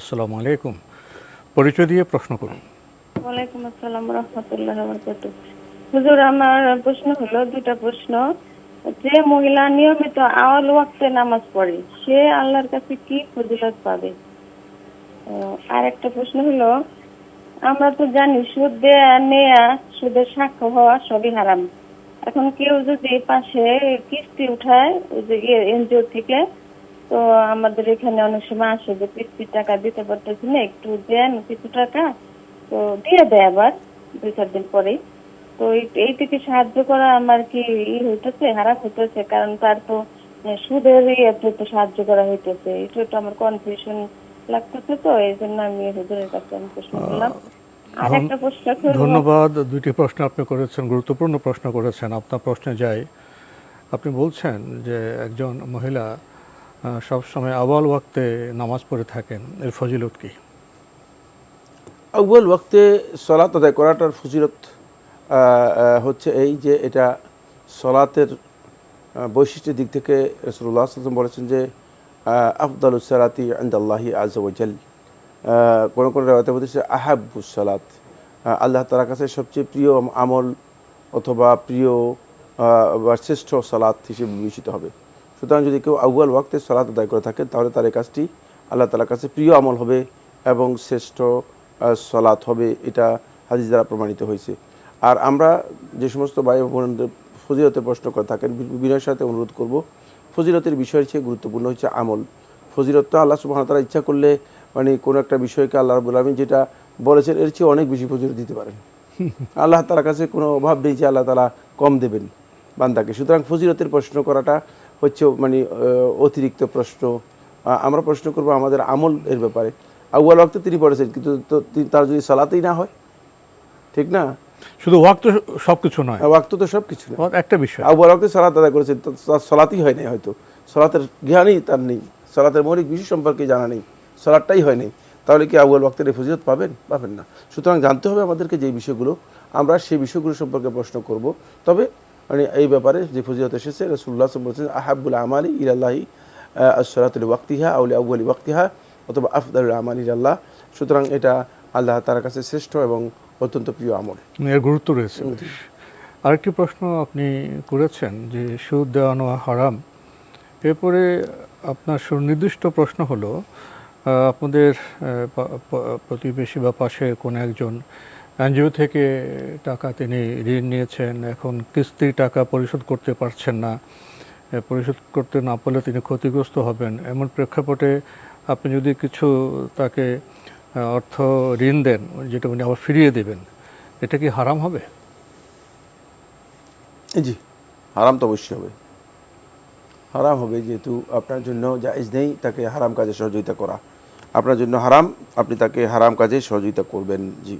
আসসালামু আলাইকুম। পরিচয় দিয়ে প্রশ্ন করুন। ওয়ালাইকুম আসসালাম রহমতুল্লাহ হুজুর, আমার প্রশ্ন হলো প্রশ্ন। যে মহিলা নিয়মিত আওয়াল ওয়াক্তে নামাজ পড়ে, সে আল্লাহর কাছে কি ফজিলত পাবে? আর একটা প্রশ্ন হলো, আমরা তো জানি সুদ দেয়া নেয়া, সুদের সাক্ষ্য হওয়া সবই হারাম। এখন কেউ যদি পাশে কিস্তি উঠায় এনজিও থেকে তো আমাদের এখানে অনেক সময় আসে যে কিস্তির টাকা দিতে পারতেছি না একটু দেন কিছু টাকা তো দিয়ে দেয় আবার দুই চার দিন পরেই। তো এই- থেকে সাহায্য করা আমার কি ই হইতেছে হারাপ হইতেছে? কারণ তার তো সুদের ইয়েতে তো সাহায্য করা হইতেছে। এটা তো আমার কনফিউশন লাগতেছে তো এই জন্য আমি হুজুরের কাছে আমি প্রশ্ন করলাম। একটা। ধন্যবাদ দুটি প্রশ্ন আপনি করেছেন গুরুত্বপূর্ণ প্রশ্ন করেছেন। আপনার প্রশ্নে যাই আপনি বলছেন যে একজন মহিলা সবসময় আওয়াল ওয়াক্তে নামাজ পড়ে থাকেন, এর ফজিলত কি? আউ্বল ওয়াক্তে সলাত আদায় করাটার ফজিলত হচ্ছে এই যে এটা সলাতের বৈশিষ্ট্যের দিক থেকে রসুল্লাহ আসলাম বলেছেন যে আফদাল সালাতি আন্দাল্লাহি আজওয়াজাল কোনো কোনো রেওয়াতে বলতেছে আহাবু সালাত। আল্লাহ তালার কাছে সবচেয়ে প্রিয় আমল অথবা প্রিয় বা শ্রেষ্ঠ সালাত হিসেবে বিবেচিত হবে। সুতরাং যদি কেউ আউ্বাল ওয়াক্তে সালাত আদায় করে থাকেন তাহলে তার এই কাজটি আল্লাহ তালার কাছে প্রিয় আমল হবে এবং শ্রেষ্ঠ সলাত হবে এটা হাদিস দ্বারা প্রমাণিত হয়েছে। আর আমরা যে সমস্ত ভাই বোনদের ফজিলতের প্রশ্ন করে থাকেন বিনয়ের সাথে অনুরোধ করব ফজিলতের বিষয়ের চেয়ে গুরুত্বপূর্ণ হচ্ছে আমল। ফজিলত তো আল্লাহ সুবাহ তারা ইচ্ছা করলে মানে কোনো একটা বিষয়কে আল্লাহ রবুল আলমী যেটা বলেছেন এর চেয়ে অনেক বেশি ফজিলত দিতে পারেন। আল্লাহ তালার কাছে কোনো অভাব নেই যে আল্লাহ তালা কম দেবেন বান্দাকে। সুতরাং ফজিলতের প্রশ্ন করাটা হচ্ছে মানে অতিরিক্ত প্রশ্ন। আমরা প্রশ্ন করব আমাদের আমল এর ব্যাপারে। আউ্বাল ওয়াক্তে তিনি পড়েছেন কিন্তু তার যদি সালাতেই না হয় ঠিক না? শুধু ওয়াক্ত সব কিছু নয় ওয়াক্ত তো সব কিছু না ওয়াক্ত একটা বিষয়। আউ্বাল ওয়াক্তে সালাত আদায় করেছেন তার সালাতই হয় নাই হয়তো। সালাতের জ্ঞানই তার নেই। সালাতের মৌলিক বিষয় সম্পর্কে জানা নেই। সালাদটাই হয় নাই। তাহলে কি আউয়াল ওয়াক্তের ফজিলত পাবেন? পাবেন না। সুতরাং জানতে হবে আমাদেরকে যে বিষয়গুলো আমরা সেই বিষয়গুলো সম্পর্কে প্রশ্ন করব। তবে মানে এই ব্যাপারে যে ফজিলত এসেছে রসুল্লাহ বলছেন আহাবুল আমালি ইরাল্লাহি আসরাতুল ওয়াক্তিহা আউলি আউ্বালি ওয়াক্তিহা অথবা আফদাল আমালি আল্লাহ সুতরাং এটা আল্লাহ তার কাছে শ্রেষ্ঠ এবং অত্যন্ত প্রিয় আমল। এর গুরুত্ব রয়েছে। আরেকটি প্রশ্ন আপনি করেছেন যে সুদ দেওয়ানো হারাম। এরপরে আপনার সুনির্দিষ্ট প্রশ্ন হলো আপনাদের প্রতিবেশী বা পাশে কোনো একজন এনজিও থেকে টাকা তিনি ঋণ নিয়েছেন। এখন কিস্তির টাকা পরিশোধ করতে পারছেন না। পরিশোধ করতে না পারলে তিনি ক্ষতিগ্রস্ত হবেন। এমন প্রেক্ষাপটে আপনি যদি কিছু তাকে অর্থ ঋণ দেন, যেটা উনি আবার ফিরিয়ে দেবেন, এটা কি হারাম হবে? জি, হারাম তো অবশ্যই হবে। হারাম হবে যেহেতু আপনার জন্য জায়েজ নেই তাকে হারাম কাজে সহযোগিতা করা। আপনার জন্য হারাম, আপনি তাকে হারাম কাজে সহযোগিতা করবেন, জি।